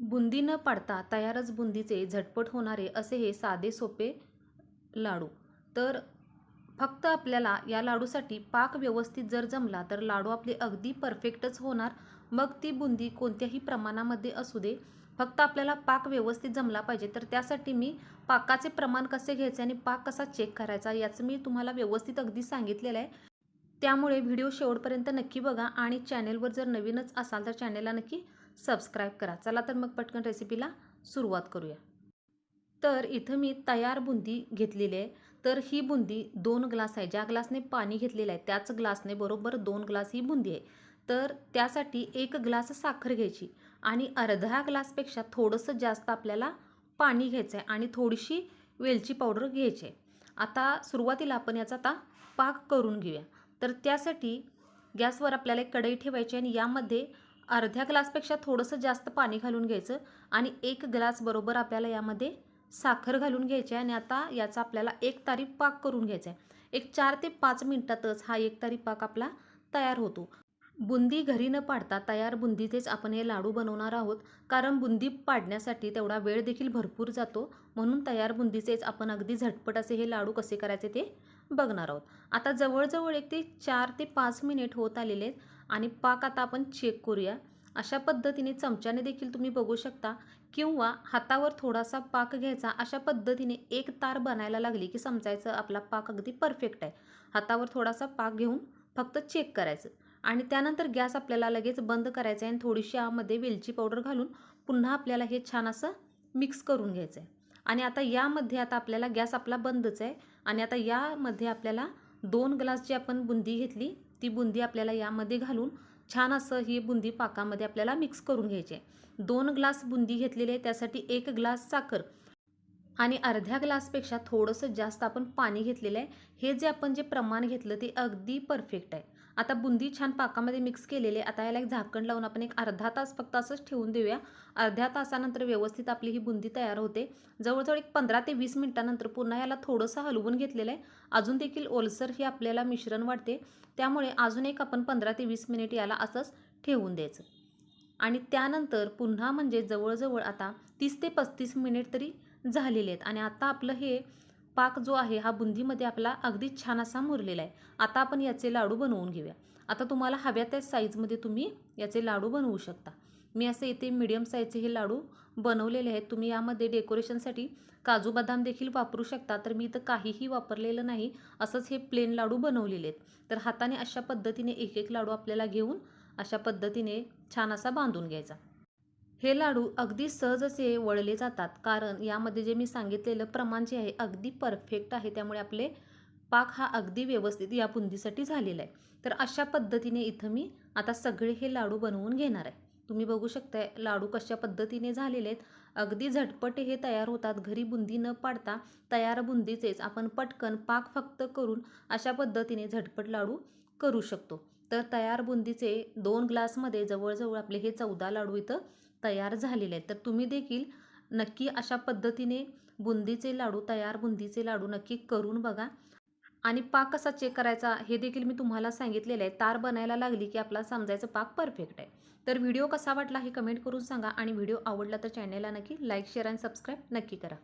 बुंदी न पाडता तयारच बुंदीचे झटपट होणारे असे हे साधे सोपे लाडू. तर फक्त आपल्याला या लाडूसाठी पाक व्यवस्थित जर जमला तर लाडू आपले अगदी परफेक्टच होणार. मग ती बुंदी कोणत्याही प्रमाणामध्ये असू दे. फक्त आपल्याला पाक व्यवस्थित जमला पाहिजे. तर त्यासाठी मी पाकाचे प्रमाण कसे घ्यायचे आणि पाक कसा चेक करायचा याचं मी तुम्हाला व्यवस्थित अगदी सांगितलेलं आहे. त्यामुळे व्हिडिओ शेवटपर्यंत नक्की बघा आणि चॅनेलवर जर नवीनच असाल तर चॅनेलला नक्की सबस्क्राईब करा. चला तर मग पटकन रेसिपीला सुरुवात करूया. तर इथं मी तयार बुंदी घेतलेली आहे. तर ही बुंदी दोन ग्लास आहे. ज्या ग्लासने पाणी घेतलेलं आहे त्याच ग्लासने बरोबर दोन ग्लास ही बुंदी आहे. तर त्यासाठी एक ग्लास साखर घ्यायची आणि अर्धा ग्लासपेक्षा थोडंसं जास्त आपल्याला पाणी घ्यायचं आहे आणि थोडीशी वेलची पावडर घ्यायची आहे. आता सुरुवातीला आपण याचा आता पाक करून घेऊया. तर त्यासाठी गॅसवर आपल्याला एक कढई ठेवायची आणि यामध्ये अर्ध्या ग्लासपेक्षा थोडंसं जास्त पाणी घालून घ्यायचं आणि एक ग्लास बरोबर आपल्याला यामध्ये साखर घालून घ्यायची आहे. आणि आता याचा आपल्याला एक तारी पाक करून घ्यायचा आहे. एक चार ते पाच मिनटातच हा एक तारी पाक आपला तयार होतो. बुंदी घरी न पाडता तयार बुंदीचेच आपण हे लाडू बनवणार आहोत. कारण बुंदी पाडण्यासाठी तेवढा वेळ देखील भरपूर जातो. म्हणून तयार बुंदीचेच आपण अगदी झटपट असे हे लाडू कसे करायचे ते बघणार आहोत. आता जवळजवळ एक ते चार ते पाच मिनिट होत आलेले आहेत. आणि पाक आता आपण चेक करूया. अशा पद्धतीने चमच्याने देखील तुम्ही बघू शकता किंवा हातावर थोडासा पाक घ्यायचा अशा पद्धतीने एक तार बनायला लागली की समजायचं आपला पाक अगदी परफेक्ट आहे. हातावर थोडासा पाक घेऊन फक्त चेक करायचं. आणि त्यानंतर गॅस आपल्याला लगेच बंद करायचा आहे आणि थोडीशी यामध्ये वेलची पावडर घालून पुन्हा आपल्याला हे छान असं मिक्स करून घ्यायचं आहे आणि आता यामध्ये आता आपल्याला गॅस आपला बंदच आहे. आणि आता यामध्ये आपल्याला दोन ग्लास जी आपण बुंदी घेतली ती बुंदी आपल्याला यामध्ये घालून छान असं ही बुंदी पाकामध्ये आपल्याला मिक्स करून घ्यायची आहे. दोन ग्लास बुंदी घेतलेली आहे त्यासाठी एक ग्लास साखर आणि अर्ध्या ग्लासपेक्षा थोडंसं जास्त आपण पाणी घेतलेलं आहे. हे जे आपण जे प्रमाण घेतलं ते अगदी परफेक्ट आहे. आता बुंदी छान पाकामध्ये मिक्स केलेले आहे. आता याला एक झाकण लावून आपण एक अर्धा तास फक्त असंच ठेवून देऊया. अर्ध्या तासानंतर व्यवस्थित आपली ही बुंदी तयार होते. जवळजवळ एक पंधरा ते वीस मिनटानंतर पुन्हा याला थोडंसं हलवून घेतलेलं आहे. अजून देखील ओलसर ही आपल्याला मिश्रण वाटते त्यामुळे अजून एक आपण पंधरा ते वीस मिनिट याला असंच ठेवून द्यायचं. आणि त्यानंतर पुन्हा म्हणजे जवळजवळ आता तीस ते पस्तीस मिनिट तरी झालेले आहेत. आणि आता आपलं हे पाक जो आहे हा बुंदीमध्ये आपला अगदी छान असा मुरलेला आहे. आता आपण याचे लाडू बनवून घेऊया. आता तुम्हाला हव्या त्या साईजमध्ये तुम्ही याचे लाडू बनवू शकता. मी असे इथे मीडियम साईजचे हे लाडू बनवलेले आहेत. तुम्ही यामध्ये डेकोरेशनसाठी काजू बदाम देखील वापरू शकता. तर मी इथं काहीही वापरलेलं नाही. असंच हे प्लेन लाडू बनवलेले आहेत. तर हाताने अशा पद्धतीने एक एक लाडू आपल्याला घेऊन अशा पद्धतीने छान असा बांधून घ्यायचा. हे लाडू अगदी सहज असे वळले जातात. कारण यामध्ये जे मी सांगितलेलं प्रमाण जे आहे अगदी परफेक्ट आहे. त्यामुळे आपले पाक हा अगदी व्यवस्थित या बुंदीसाठी झालेला आहे. तर अशा पद्धतीने इथं मी आता सगळे हे लाडू बनवून घेणार आहे. तुम्ही बघू शकताय लाडू कशा पद्धतीने झालेले आहेत. अगदी झटपट हे तयार होतात. घरी बुंदी न पाडता तयार बुंदीचेच आपण पटकन पाक फक्त करून अशा पद्धतीने झटपट लाडू करू शकतो. तर तयार बुंदीचे दोन ग्लासमध्ये जवळजवळ आपले हे चौदा लाडू इथं तयार झालेले आहेत. तर तुम्ही देखील नक्की अशा पद्धतीने बुंदीचे लाडू तयार बुंदीचे लाडू नक्की करून बघा. आणि पाक कसा चेक करायचा हे देखील मी तुम्हाला सांगितलेलं आहे. तार बनायला लागली की आपला समजायचं पाक परफेक्ट आहे. तर व्हिडिओ कसा वाटला हे कमेंट करून सांगा आणि व्हिडिओ आवडला तर चॅनेलला नक्की लाईक शेअर आणि सबस्क्राईब नक्की करा.